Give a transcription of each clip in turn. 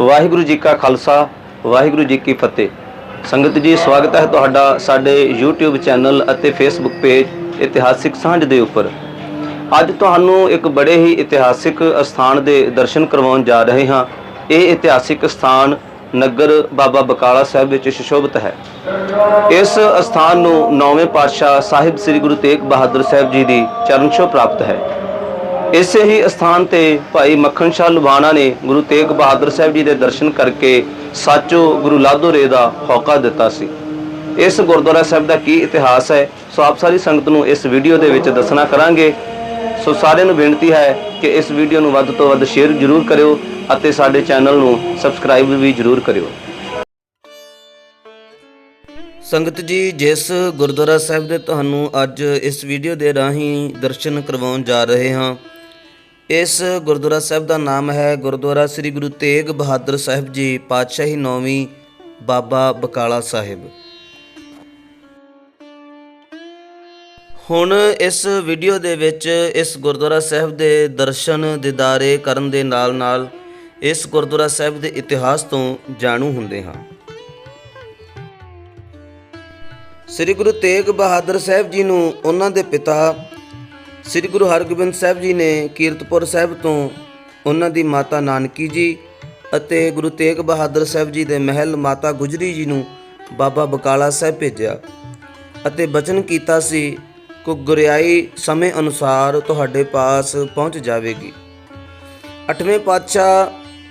ਵਾਹਿਗੁਰੂ ਜੀ ਕਾ ਖਾਲਸਾ, ਵਾਹਿਗੁਰੂ ਜੀ ਕੀ ਫਤਿਹ। ਸੰਗਤ ਜੀ, ਸਵਾਗਤ ਹੈ ਤੁਹਾਡਾ ਸਾਡੇ YouTube ਚੈਨਲ ਅਤੇ Facebook ਪੇਜ ਇਤਿਹਾਸਿਕ ਸਾਂਝ ਦੇ ਉੱਪਰ। ਅੱਜ ਤੁਹਾਨੂੰ ਇੱਕ ਬੜੇ ਹੀ ਇਤਿਹਾਸਿਕ ਸਥਾਨ ਦੇ ਦਰਸ਼ਨ ਕਰਵਾਉਣ ਜਾ ਰਹੇ ਹਾਂ। ਇਹ ਇਤਿਹਾਸਿਕ ਸਥਾਨ ਨਗਰ ਬਾਬਾ ਬਕਾਲਾ ਸਾਹਿਬ ਵਿੱਚ ਸੁਸ਼ੋਭਿਤ ਹੈ। ਇਸ ਸਥਾਨ ਨੂੰ ਨੌਵੇਂ ਪਾਤਸ਼ਾਹ ਸਾਹਿਬ ਸ੍ਰੀ ਗੁਰੂ ਤੇਗ ਬਹਾਦਰ ਸਾਹਿਬ ਜੀ ਦੀ ਚਰਨ ਛੋਹ ਪ੍ਰਾਪਤ ਹੈ। ਇਸੇ ਹੀ ਸਥਾਨ ਤੇ ਭਾਈ ਮੱਖਣ ਸ਼ਾਹ ਲੁਬਾਣਾ ਨੇ ਗੁਰੂ ਤੇਗ ਬਹਾਦਰ ਸਾਹਿਬ ਜੀ ਦੇ ਦਰਸ਼ਨ ਕਰਕੇ ਸਾਚੋ ਗੁਰੂ ਲਾਧੋਰੇ ਦਾ ਹੌਕਾ ਦਿੱਤਾ ਸੀ। ਇਸ ਗੁਰਦੁਆਰਾ ਸਾਹਿਬ ਦਾ ਕੀ ਇਤਿਹਾਸ ਹੈ, ਸੋ ਆਪ ਸਾਰੀ ਸੰਗਤ ਨੂੰ ਇਸ ਵੀਡੀਓ ਦੇ ਵਿੱਚ ਦੱਸਣਾ ਕਰਾਂਗੇ। ਸੋ ਸਾਰਿਆਂ ਨੂੰ ਬੇਨਤੀ ਹੈ ਕਿ ਇਸ ਵੀਡੀਓ ਨੂੰ ਵੱਧ ਤੋਂ ਵੱਧ ਸ਼ੇਅਰ ਜ਼ਰੂਰ ਕਰਿਓ ਅਤੇ ਸਾਡੇ ਚੈਨਲ ਨੂੰ ਸਬਸਕ੍ਰਾਈਬ ਵੀ ਜ਼ਰੂਰ ਕਰਿਓ। ਸੰਗਤ ਜੀ, ਜਿਸ ਗੁਰਦੁਆਰਾ ਸਾਹਿਬ ਦੇ ਤੁਹਾਨੂੰ ਅੱਜ ਇਸ ਵੀਡੀਓ ਦੇ ਰਾਹੀਂ ਦਰਸ਼ਨ ਕਰਵਾਉਣ ਜਾ ਰਹੇ ਹਾਂ ਇਸ ਗੁਰਦੁਆਰਾ ਸਾਹਿਬ ਦਾ ਨਾਮ ਹੈ ਗੁਰਦੁਆਰਾ ਸ੍ਰੀ ਗੁਰੂ ਤੇਗ ਬਹਾਦਰ ਸਾਹਿਬ ਜੀ, ਪਾਤਸ਼ਾਹੀ ਨੌਵੀਂ ਬਾਬਾ ਬਕਾਲਾ ਸਾਹਿਬ। ਹੁਣ ਇਸ ਵੀਡੀਓ ਦੇ ਵਿੱਚ ਇਸ ਗੁਰਦੁਆਰਾ ਸਾਹਿਬ ਦੇ ਦਰਸ਼ਨ ਦਿਦਾਰੇ ਕਰਨ ਦੇ ਨਾਲ-ਨਾਲ ਇਸ ਗੁਰਦੁਆਰਾ ਸਾਹਿਬ ਦੇ ਇਤਿਹਾਸ ਤੋਂ ਜਾਣੂ ਹੁੰਦੇ ਹਾਂ। ਸ੍ਰੀ ਗੁਰੂ ਤੇਗ ਬਹਾਦਰ ਸਾਹਿਬ ਜੀ ਨੂੰ ਉਹਨਾਂ ਦੇ ਪਿਤਾ ਸ੍ਰੀ ਗੁਰੂ ਹਰਗੋਬਿੰਦ ਸਾਹਿਬ ਜੀ ਨੇ ਕੀਰਤਪੁਰ ਸਾਹਿਬ ਤੋਂ ਉਹਨਾਂ ਦੀ ਮਾਤਾ ਨਾਨਕੀ ਜੀ ਅਤੇ ਗੁਰੂ ਤੇਗ ਬਹਾਦਰ ਸਾਹਿਬ ਜੀ ਦੇ ਮਹਿਲ ਮਾਤਾ ਗੁਜਰੀ ਜੀ ਨੂੰ ਬਾਬਾ ਬਕਾਲਾ ਸਾਹਿਬ ਭੇਜਿਆ ਅਤੇ ਬਚਨ ਕੀਤਾ ਸੀ, ਕਿ ਗੁਰਿਆਈ ਸਮੇਂ ਅਨੁਸਾਰ ਤੁਹਾਡੇ ਪਾਸ ਪਹੁੰਚ ਜਾਵੇਗੀ। ਅੱਠਵੇਂ ਪਾਤਸ਼ਾਹ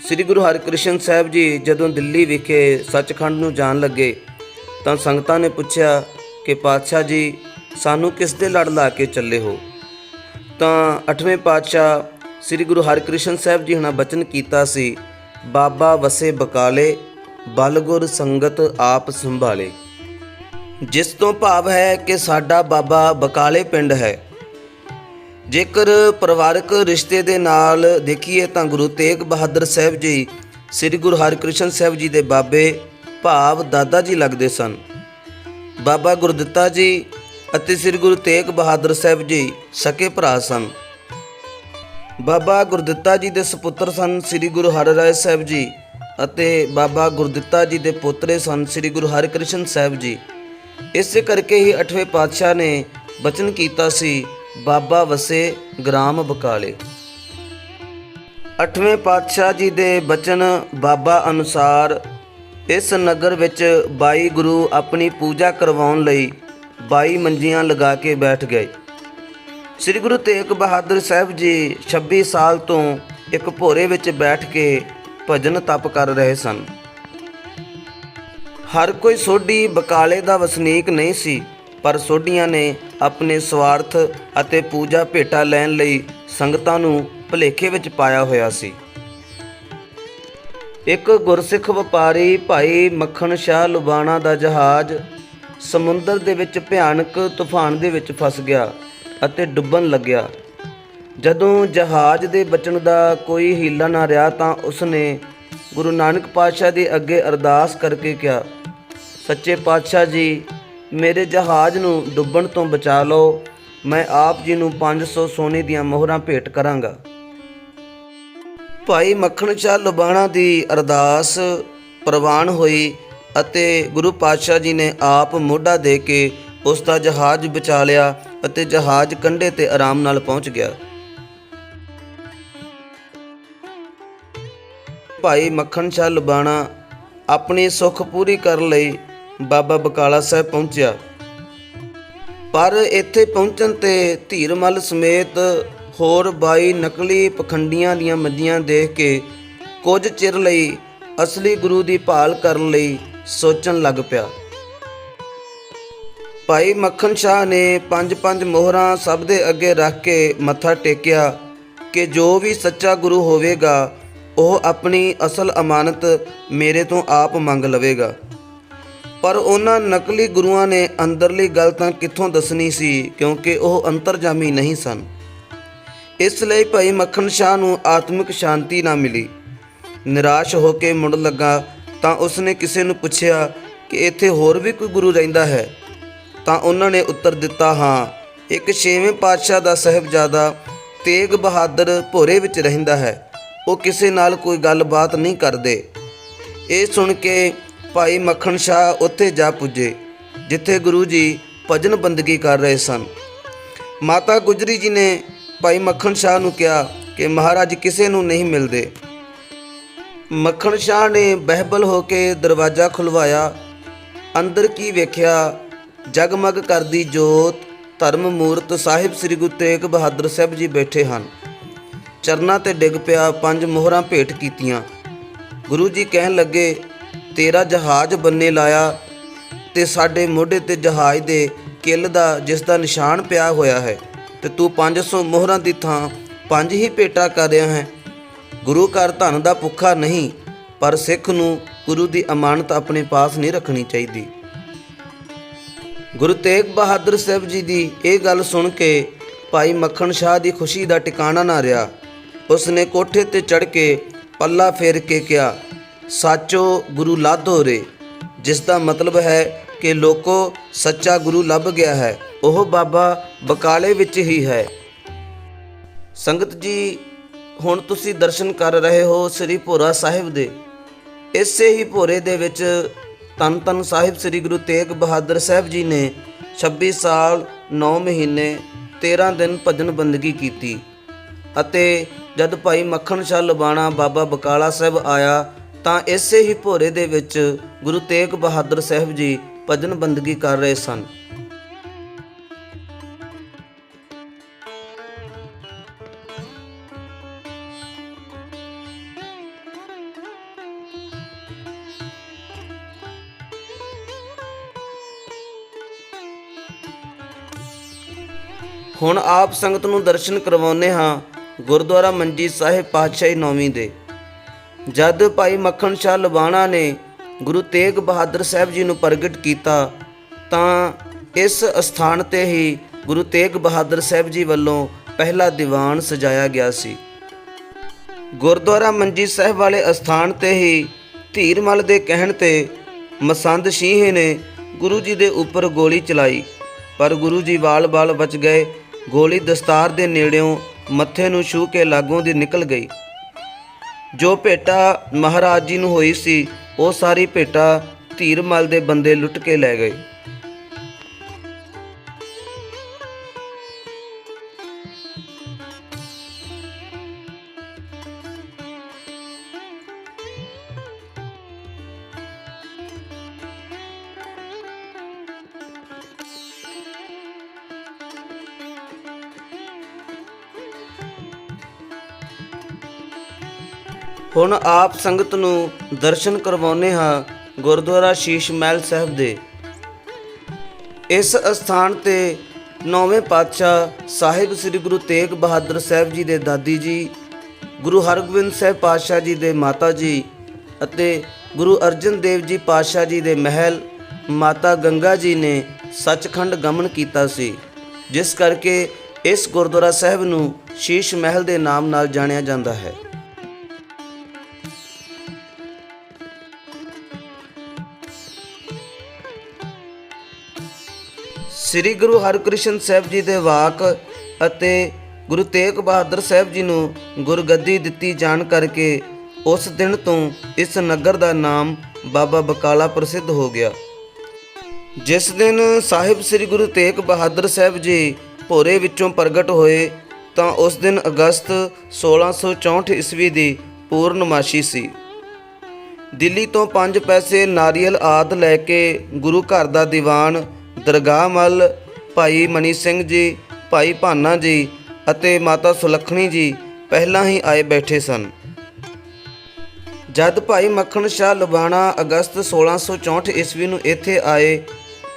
ਸ੍ਰੀ ਗੁਰੂ ਹਰਿਕ੍ਰਿਸ਼ਨ ਸਾਹਿਬ ਜੀ ਜਦੋਂ ਦਿੱਲੀ ਵਿਖੇ ਸੱਚਖੰਡ ਨੂੰ ਜਾਣ ਲੱਗੇ ਤਾਂ ਸੰਗਤਾਂ ਨੇ ਪੁੱਛਿਆ ਕਿ ਪਾਤਸ਼ਾਹ ਜੀ, ਸਾਨੂੰ ਕਿਸ ਦੇ ਲੜ ਲਾ ਕੇ ਚੱਲੇ ਹੋ? ਤਾਂ ਅੱਠਵੇਂ ਪਾਤਸ਼ਾਹ ਸ੍ਰੀ ਗੁਰੂ ਹਰਿਕ੍ਰਿਸ਼ਨ ਸਾਹਿਬ ਜੀ ਹੁਣਾਂ ਬਚਨ ਕੀਤਾ ਸੀ, ਬਾਬਾ ਵਸੇ ਬਕਾਲੇ ਬਲਗੁਰ ਸੰਗਤ ਆਪ ਸੰਭਾਲੇ। ਜਿਸ ਤੋਂ ਭਾਵ ਹੈ ਕਿ ਸਾਡਾ ਬਾਬਾ ਬਕਾਲੇ ਪਿੰਡ ਹੈ। ਜੇਕਰ ਪਰਿਵਾਰਕ ਰਿਸ਼ਤੇ ਦੇ ਨਾਲ ਦੇਖੀਏ ਤਾਂ ਗੁਰੂ ਤੇਗ ਬਹਾਦਰ ਸਾਹਿਬ ਜੀ, ਸ੍ਰੀ ਗੁਰੂ ਹਰਿਕ੍ਰਿਸ਼ਨ ਸਾਹਿਬ ਜੀ ਦੇ ਬਾਬੇ ਭਾਵ ਦਾਦਾ ਜੀ ਲੱਗਦੇ ਸਨ। ਬਾਬਾ ਗੁਰਦਿੱਤਾ ਜੀ ਅਤੇ ਸ੍ਰੀ ਗੁਰੂ ਤੇਗ ਬਹਾਦਰ ਸਾਹਿਬ ਜੀ ਸਕੇ ਭਰਾ ਸਨ। ਬਾਬਾ ਗੁਰਦਿੱਤਾ ਜੀ ਦੇ ਸੁਪੁੱਤਰ ਸਨ ਸ੍ਰੀ ਗੁਰੂ ਹਰਿਰਾਏ ਸਾਹਿਬ ਜੀ ਅਤੇ ਬਾਬਾ ਗੁਰਦਿੱਤਾ ਜੀ ਦੇ ਪੋਤਰੇ ਸਨ ਸ੍ਰੀ ਗੁਰੂ ਹਰਿਕ੍ਰਿਸ਼ਨ ਸਾਹਿਬ ਜੀ। ਇਸੇ ਕਰਕੇ ਹੀ ਅਠਵੇਂ ਪਾਤਸ਼ਾਹ ਨੇ ਬਚਨ ਕੀਤਾ ਸੀ, ਬਾਬਾ ਵਸੇ ਗ੍ਰਾਮ ਬਕਾਲੇ। ਅਠਵੇਂ ਪਾਤਸ਼ਾਹ ਜੀ ਦੇ ਬਚਨ ਬਾਬਾ ਅਨੁਸਾਰ, ਇਸ ਨਗਰ ਵਿੱਚ 22 ਗੁਰੂ ਆਪਣੀ ਪੂਜਾ ਕਰਵਾਉਣ ਲਈ 22 ਮੰਜੀਆਂ ਲਗਾ ਕੇ ਬੈਠ ਗਏ। ਸ੍ਰੀ ਗੁਰੂ ਤੇਗ ਬਹਾਦਰ ਸਾਹਿਬ ਜੀ 26 ਸਾਲ ਤੋਂ ਇੱਕ ਭੋਰੇ ਵਿੱਚ ਬੈਠ ਕੇ ਭਜਨ ਤਪ ਕਰ ਰਹੇ ਸਨ। ਹਰ ਕੋਈ ਸੋਢੀ ਬਕਾਲੇ ਦਾ ਵਸਨੀਕ ਨਹੀਂ ਸੀ, ਪਰ ਸੋਢੀਆਂ ਨੇ ਆਪਣੇ ਸਵਾਰਥ ਅਤੇ ਪੂਜਾ ਭੇਟਾ ਲੈਣ ਲਈ ਸੰਗਤਾਂ ਨੂੰ ਭਲੇਖੇ ਵਿੱਚ ਪਾਇਆ ਹੋਇਆ ਸੀ। ਇੱਕ ਗੁਰਸਿੱਖ ਵਪਾਰੀ ਭਾਈ ਮੱਖਣ ਸ਼ਾਹ ਲੁਬਾਣਾ ਦਾ ਜਹਾਜ਼ ਸਮੁੰਦਰ ਦੇ ਵਿੱਚ ਭਿਆਨਕ ਤੂਫਾਨ ਦੇ ਵਿੱਚ ਫਸ ਗਿਆ ਅਤੇ ਡੁੱਬਣ ਲੱਗਿਆ। ਜਦੋਂ ਜਹਾਜ਼ ਦੇ ਬਚਣ ਦਾ ਕੋਈ ਹੀਲਾ ਨਾ ਰਿਹਾ ਤਾਂ ਉਸਨੇ ਗੁਰੂ ਨਾਨਕ ਪਾਤਸ਼ਾਹ ਦੇ ਅੱਗੇ ਅਰਦਾਸ ਕਰਕੇ ਕਿਹਾ, ਸੱਚੇ ਪਾਤਸ਼ਾਹ ਜੀ, ਮੇਰੇ ਜਹਾਜ਼ ਨੂੰ ਡੁੱਬਣ ਤੋਂ ਬਚਾ ਲਓ। ਮੈਂ ਆਪ ਜੀ ਨੂੰ 500 ਸੋਨੇ ਦੀਆਂ ਮੋਹਰਾਂ ਭੇਟ ਕਰਾਂਗਾ। ਭਾਈ ਮੱਖਣ ਸ਼ਾਹ ਲੁਬਾਣਾ ਦੀ ਅਰਦਾਸ ਪ੍ਰਵਾਨ ਹੋਈ ਅਤੇ ਗੁਰੂ ਪਾਤਸ਼ਾਹ ਜੀ ਨੇ ਆਪ ਮੋਢਾ ਦੇ ਕੇ ਉਸ ਦਾ ਜਹਾਜ਼ ਬਚਾ ਲਿਆ ਅਤੇ ਜਹਾਜ਼ ਕੰਢੇ ਤੇ ਆਰਾਮ ਨਾਲ ਪਹੁੰਚ ਗਿਆ। ਭਾਈ ਮੱਖਣ ਸ਼ਾਹ ਲੁਬਾਣਾ ਆਪਣੀ ਸੁੱਖ ਪੂਰੀ ਕਰਨ ਲਈ ਬਾਬਾ ਬਕਾਲਾ ਸਾਹਿਬ ਪਹੁੰਚਿਆ। ਪਰ ਇੱਥੇ ਪਹੁੰਚਣ ਤੇ ਧੀਰਮਲ ਸਮੇਤ ਹੋਰ 22 ਨਕਲੀ ਪਖੰਡੀਆਂ ਦੀਆਂ ਮੰਜੀਆਂ ਦੇਖ ਕੇ ਕੁਝ ਚਿਰ ਲਈ ਅਸਲੀ ਗੁਰੂ ਦੀ ਭਾਲ ਕਰਨ ਲਈ ਸੋਚਣ ਲੱਗ ਪਿਆ। ਭਾਈ ਮੱਖਣ ਸ਼ਾਹ ਨੇ ਪੰਜ ਪੰਜ ਮੋਹਰਾਂ ਸਭ ਦੇ ਅੱਗੇ ਰੱਖ ਕੇ ਮੱਥਾ ਟੇਕਿਆ ਕਿ ਜੋ ਵੀ ਸੱਚਾ ਗੁਰੂ ਹੋਵੇਗਾ, ਉਹ ਆਪਣੀ ਅਸਲ ਅਮਾਨਤ ਮੇਰੇ ਤੋਂ ਆਪ ਮੰਗ ਲਵੇਗਾ। ਪਰ ਉਹਨਾਂ ਨਕਲੀ ਗੁਰੂਆਂ ਨੇ ਅੰਦਰਲੀ ਗੱਲ ਤਾਂ ਕਿੱਥੋਂ ਦੱਸਣੀ ਸੀ, ਕਿਉਂਕਿ ਉਹ ਅੰਤਰਜਾਮੀ ਨਹੀਂ ਸਨ। ਇਸ ਲਈ ਭਾਈ ਮੱਖਣ ਸ਼ਾਹ ਨੂੰ ਆਤਮਿਕ ਸ਼ਾਂਤੀ ਨਾ ਮਿਲੀ। ਨਿਰਾਸ਼ ਹੋ ਕੇ ਮੁੜ ਲੱਗਾ ਤਾਂ ਉਸਨੇ ਕਿਸੇ ਨੂੰ ਪੁੱਛਿਆ ਕਿ ਇੱਥੇ ਹੋਰ ਵੀ ਕੋਈ ਗੁਰੂ ਰਹਿੰਦਾ ਹੈ? ਤਾਂ ਉਹਨਾਂ ਨੇ ਉੱਤਰ ਦਿੱਤਾ, ਹਾਂ, ਇੱਕ ਛੇਵੇਂ ਪਾਤਸ਼ਾਹ ਦਾ ਸਹਿਬਜ਼ਾਦਾ ਤੇਗ ਬਹਾਦਰ ਭੋਰੇ ਵਿੱਚ ਰਹਿੰਦਾ ਹੈ। ਉਹ ਕਿਸੇ ਨਾਲ ਕੋਈ ਗੱਲਬਾਤ ਨਹੀਂ ਕਰਦੇ। ਇਹ ਸੁਣ ਕੇ ਭਾਈ ਮੱਖਣ ਸ਼ਾਹ ਉੱਥੇ ਜਾ ਪੁੱਜੇ, ਜਿੱਥੇ ਗੁਰੂ ਜੀ ਭਜਨ ਬੰਦਗੀ ਕਰ ਰਹੇ ਸਨ। ਮਾਤਾ ਗੁਜਰੀ ਜੀ ਨੇ ਭਾਈ ਮੱਖਣ ਸ਼ਾਹ ਨੂੰ ਕਿਹਾ ਕਿ ਮਹਾਰਾਜ ਕਿਸੇ ਨੂੰ ਨਹੀਂ ਮਿਲਦੇ। ਮੱਖਣ ਸ਼ਾਹ ਨੇ ਬਹਿਬਲ ਹੋ ਕੇ ਦਰਵਾਜ਼ਾ ਖੁਲਵਾਇਆ। ਅੰਦਰ ਕੀ ਵੇਖਿਆ? ਜਗਮਗ ਕਰਦੀ ਜੋਤ, ਧਰਮ ਮੂਰਤ ਸਾਹਿਬ ਸ੍ਰੀ ਗੁਰੂ ਤੇਗ ਬਹਾਦਰ ਸਾਹਿਬ ਜੀ ਬੈਠੇ ਹਨ। ਚਰਨਾਂ ਤੇ ਡਿੱਗ ਪਿਆ ਪੰਜ ਮੋਹਰਾਂ ਭੇਟ ਕੀਤੀਆਂ। ਗੁਰੂ ਜੀ ਕਹਿਣ ਲੱਗੇ, ਤੇਰਾ ਜਹਾਜ਼ ਬੰਨੇ ਲਾਇਆ ਤੇ ਸਾਡੇ ਮੋਢੇ ਤੇ ਜਹਾਜ਼ ਦੇ ਕਿੱਲ ਦਾ ਜਿਸ ਦਾ ਨਿਸ਼ਾਨ ਪਿਆ ਹੋਇਆ ਹੈ ਤੇ ਤੂੰ 500 ਮੋਹਰਾਂ ਦੀ ਥਾਂ ਪੰਜ ਹੀ ਭੇਟਾ ਕਰ ਰਿਹਾ ਹੈ। ਗੁਰੂ ਘਰ ਧਨ ਦਾ ਭੁੱਖਾ ਨਹੀਂ, ਪਰ ਸਿੱਖ ਨੂੰ ਗੁਰੂ ਦੀ ਅਮਾਨਤ ਆਪਣੇ ਪਾਸ ਨਹੀਂ ਰੱਖਣੀ ਚਾਹੀਦੀ। ਗੁਰੂ ਤੇਗ ਬਹਾਦਰ ਸਾਹਿਬ ਜੀ ਦੀ ਇਹ ਗੱਲ ਸੁਣ ਕੇ ਭਾਈ ਮੱਖਣ ਸ਼ਾਹ ਦੀ ਖੁਸ਼ੀ ਦਾ ਟਿਕਾਣਾ ਨਾ ਰਿਹਾ। ਉਸ ਨੇ ਕੋਠੇ ਤੇ ਚੜ ਕੇ ਪੱਲਾ ਫੇਰ ਕੇ ਕਿਹਾ, ਸਾਚੋ ਗੁਰੂ ਲਾਧੋ ਰੇ, ਜਿਸ ਦਾ ਮਤਲਬ ਹੈ ਕਿ ਲੋਕੋ ਸੱਚਾ ਗੁਰੂ ਲੱਭ ਗਿਆ ਹੈ, ਉਹ ਬਾਬਾ ਬਕਾਲੇ ਵਿੱਚ ਹੀ ਹੈ। ਸੰਗਤ ਜੀ ਹੁਣ ਤੁਸੀਂ ਦਰਸ਼ਨ ਕਰ ਰਹੇ ਹੋ ਸ੍ਰੀ ਭੋਰਾ ਸਾਹਿਬ ਦੇ। ਇਸੇ ਹੀ ਭੋਰੇ ਦੇ ਵਿੱਚ ਤਨ ਤਨ ਸਾਹਿਬ ਸ੍ਰੀ ਗੁਰੂ ਤੇਗ ਬਹਾਦਰ ਸਾਹਿਬ ਜੀ ਨੇ 26 ਸਾਲ 9 ਮਹੀਨੇ 13 ਦਿਨ ਭਜਨ ਬੰਦਗੀ ਕੀਤੀ ਅਤੇ ਜਦ ਭਾਈ ਮੱਖਣ ਸ਼ਾਹ ਲਬਾਣਾ ਬਾਬਾ ਬਕਾਲਾ ਸਾਹਿਬ ਆਇਆ ਤਾਂ ਇਸੇ ਹੀ ਭੋਰੇ ਦੇ ਵਿੱਚ ਗੁਰੂ ਤੇਗ ਬਹਾਦਰ ਸਾਹਿਬ ਜੀ ਭਜਨ ਬੰਦਗੀ ਕਰ ਰਹੇ ਸਨ। ਹੁਣ ਆਪ ਸੰਗਤ ਨੂੰ ਦਰਸ਼ਨ ਕਰਵਾਉਂਦੇ ਹਾਂ ਗੁਰਦੁਆਰਾ ਮੰਜੀ ਸਾਹਿਬ ਪਾਤਸ਼ਾਹੀ ਨੌਵੀਂ ਦੇ। ਜਦ ਭਾਈ ਮੱਖਣ ਸ਼ਾਹ ਲਵਾਣਾ ਨੇ ਗੁਰੂ ਤੇਗ ਬਹਾਦਰ ਸਾਹਿਬ ਜੀ ਨੂੰ ਪ੍ਰਗਟ ਕੀਤਾ ਤਾਂ ਇਸ ਸਥਾਨ ਤੇ ਹੀ ਗੁਰੂ ਤੇਗ ਬਹਾਦਰ ਸਾਹਿਬ ਜੀ ਵੱਲੋਂ ਪਹਿਲਾ ਦੀਵਾਨ ਸਜਾਇਆ ਗਿਆ ਸੀ। ਗੁਰਦੁਆਰਾ ਮੰਜੀ ਸਾਹਿਬ ਵਾਲੇ ਅਸਥਾਨ ਤੇ ਹੀ ਧੀਰਮਲ ਦੇ ਕਹਿਣ ਤੇ ਮਸੰਦ ਸ਼ੀਂਹ ਨੇ ਗੁਰੂ ਜੀ ਦੇ ਉੱਪਰ ਗੋਲੀ ਚਲਾਈ, ਪਰ ਗੁਰੂ ਜੀ ਵਾਲ-ਵਾਲ ਬਚ ਗਏ ਗੋਲੀ ਦਸਤਾਰ ਦੇ ਨੇੜਿਓਂ ਮੱਥੇ ਨੂੰ ਛੂ ਕੇ ਲਾਗੋਂ ਦੀ ਨਿਕਲ ਗਈ। ਜੋ ਭੇਟਾ ਮਹਾਰਾਜ ਜੀ ਨੂੰ ਹੋਈ ਸੀ, ਉਹ ਸਾਰੀ ਭੇਟਾ ਧੀਰਮਲ ਦੇ ਬੰਦੇ ਲੁੱਟ ਕੇ ਲੈ ਗਏ। ਹੁਣ ਆਪ ਸੰਗਤ ਨੂੰ ਦਰਸ਼ਨ ਕਰਵਾਉਨੇ ਹਾਂ ਗੁਰਦੁਆਰਾ ਸ਼ੀਸ਼ ਮਹਿਲ ਸਾਹਿਬ ਦੇ। ਇਸ ਅਸਥਾਨ ਤੇ ਨੌਵੇਂ ਪਾਤਸ਼ਾਹ ਸਾਹਿਬ ਸ੍ਰੀ ਗੁਰੂ ਤੇਗ ਬਹਾਦਰ ਸਾਹਿਬ ਜੀ ਦੇ ਦਾਦੀ ਜੀ, ਗੁਰੂ ਹਰਗੋਬਿੰਦ ਸਾਹਿਬ ਪਾਤਸ਼ਾਹ ਜੀ ਦੇ ਮਾਤਾ ਜੀ ਅਤੇ ਗੁਰੂ ਅਰਜਨ ਦੇਵ ਜੀ ਪਾਤਸ਼ਾਹ ਜੀ ਦੇ ਮਹਿਲ ਮਾਤਾ ਗੰਗਾ ਜੀ ਨੇ ਸੱਚਖੰਡ ਗਮਨ ਕੀਤਾ ਸੀ, ਜਿਸ ਕਰਕੇ ਇਸ ਗੁਰਦੁਆਰਾ ਸਾਹਿਬ ਨੂੰ ਸ਼ੀਸ਼ ਮਹਿਲ ਦੇ ਨਾਮ ਨਾਲ ਜਾਣਿਆ ਜਾਂਦਾ ਹੈ। ਸ੍ਰੀ ਗੁਰੂ ਹਰਕ੍ਰਿਸ਼ਨ ਸਾਹਿਬ ਜੀ ਦੇ ਵਾਕ ਅਤੇ ਗੁਰੂ ਤੇਗ ਬਹਾਦਰ ਸਾਹਿਬ ਜੀ ਨੂੰ ਗੁਰਗੱਦੀ ਦਿੱਤੀ ਜਾਣ ਕਰਕੇ ਉਸ ਦਿਨ ਤੋਂ ਇਸ ਨਗਰ ਦਾ ਨਾਮ ਬਾਬਾ ਬਕਾਲਾ ਪ੍ਰਸਿੱਧ ਹੋ ਗਿਆ। ਜਿਸ ਦਿਨ ਸਾਹਿਬ ਸ੍ਰੀ ਗੁਰੂ ਤੇਗ ਬਹਾਦਰ ਸਾਹਿਬ ਜੀ ਭੋਰੇ ਵਿੱਚੋਂ ਪ੍ਰਗਟ ਹੋਏ ਤਾਂ ਉਸ ਦਿਨ ਅਗਸਤ 1664 ਈਸਵੀ ਦੀ ਪੂਰਨਮਾਸ਼ੀ ਸੀ। ਦਿੱਲੀ ਤੋਂ 5 ਪੈਸੇ ਨਾਰੀਅਲ ਆਦ ਲੈ ਕੇ ਗੁਰੂ ਘਰ ਦਾ ਦੀਵਾਨ ਦਰਗਾਹ ਮੱਲ ਭਾਈ ਮਨੀ ਸਿੰਘ ਜੀ, ਭਾਈ ਭਾਨਾ ਜੀ ਅਤੇ ਮਾਤਾ ਸੁਲੱਖਣੀ ਜੀ ਪਹਿਲਾਂ ਹੀ ਆਏ ਬੈਠੇ ਸਨ। ਜਦ ਭਾਈ ਮੱਖਣ ਸ਼ਾਹ ਲੁਬਾਣਾ ਅਗਸਤ 1664 ਈਸਵੀ ਨੂੰ ਇੱਥੇ ਆਏ,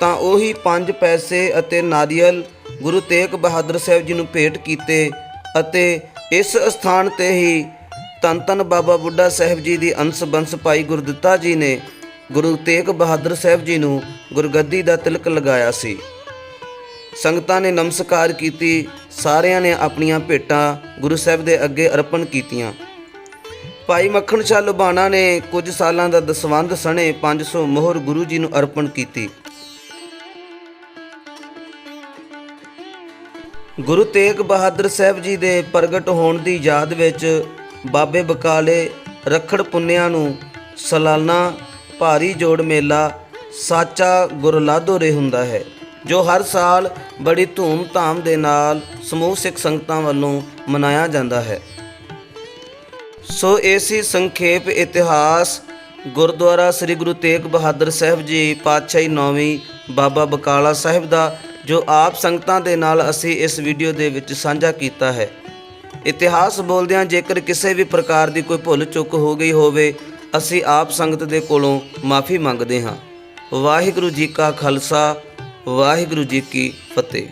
ਤਾਂ ਉਹੀ ਪੰਜ ਪੈਸੇ ਅਤੇ ਨਾਰੀਅਲ ਗੁਰੂ ਤੇਗ ਬਹਾਦਰ ਸਾਹਿਬ ਜੀ ਨੂੰ ਭੇਟ ਕੀਤੇ ਅਤੇ ਇਸ ਸਥਾਨ ਤੇ ਹੀ ਧੰਨ ਧੰਨ ਬਾਬਾ ਬੁੱਢਾ ਸਾਹਿਬ ਜੀ ਦੀ ਅੰਸ ਬੰਸ ਭਾਈ ਗੁਰਦਿੱਤਾ ਜੀ ਨੇ ਗੁਰੂ ਤੇਗ ਬਹਾਦਰ ਸਾਹਿਬ ਜੀ ਨੂੰ ਗੁਰਗੱਦੀ ਦਾ ਤਿਲਕ ਲਗਾਇਆ ਸੀ। ਸੰਗਤਾਂ ਨੇ ਨਮਸਕਾਰ ਕੀਤੀ, ਸਾਰਿਆਂ ਨੇ ਆਪਣੀਆਂ ਭੇਟਾਂ ਗੁਰੂ ਸਾਹਿਬ ਦੇ ਅੱਗੇ ਅਰਪਣ ਕੀਤੀਆਂ। ਭਾਈ ਮੱਖਣ ਸ਼ਾਹ ਲੁਬਾਣਾ ਨੇ ਕੁਝ ਸਾਲਾਂ ਦਾ ਦਸਵੰਧ ਸਣੇ 500 ਮੋਹਰ ਗੁਰੂ ਜੀ ਨੂੰ ਅਰਪਣ ਕੀਤੀ। ਗੁਰੂ ਤੇਗ ਬਹਾਦਰ ਸਾਹਿਬ ਜੀ ਦੇ ਪ੍ਰਗਟ ਹੋਣ ਦੀ ਯਾਦ ਵਿੱਚ ਬਾਬੇ ਬਕਾਲੇ ਰਖੜ ਪੁੰਨਿਆਂ ਨੂੰ ਸਾਲਾਨਾ ਭਾਰੀ ਜੋੜ ਮੇਲਾ ਸਾਚਾ ਗੁਰਲਾਦੋਰੇ ਹੁੰਦਾ ਹੈ, ਜੋ ਹਰ ਸਾਲ ਬੜੀ ਧੂਮ-ਧਾਮ ਦੇ ਨਾਲ ਸਮੂਹ ਸਿੱਖ ਸੰਗਤਾਂ ਵੱਲੋਂ ਮਨਾਇਆ ਜਾਂਦਾ ਹੈ। ਸੋ ਇਹ ਸੀ ਸੰਖੇਪ ਇਤਿਹਾਸ। ਗੁਰਦੁਆਰਾ ਸ੍ਰੀ ਗੁਰੂ ਤੇਗ ਬਹਾਦਰ ਸਾਹਿਬ ਜੀ ਪਾਤਸ਼ਾਹੀ ਨੌਵੀਂ ਬਾਬਾ ਬਕਾਲਾ ਸਾਹਿਬ ਦਾ, ਜੋ ਆਪ ਸੰਗਤਾਂ ਦੇ ਨਾਲ ਅਸੀਂ ਇਸ ਵੀਡੀਓ ਦੇ ਵਿੱਚ ਸਾਂਝਾ ਕੀਤਾ ਹੈ। ਇਤਿਹਾਸ ਬੋਲਦਿਆਂ ਜੇਕਰ ਕਿਸੇ ਵੀ ਪ੍ਰਕਾਰ ਦੀ ਕੋਈ ਭੁੱਲ ਚੁੱਕ ਹੋ ਗਈ ਹੋਵੇ ਅਸੀਂ ਆਪ ਸੰਗਤ ਦੇ ਕੋਲੋਂ ਮਾਫੀ ਮੰਗਦੇ ਹਾਂ। ਵਾਹਿਗੁਰੂ ਜੀ ਕਾ ਖਾਲਸਾ, ਵਾਹਿਗੁਰੂ ਜੀ ਕੀ ਫਤਿਹ।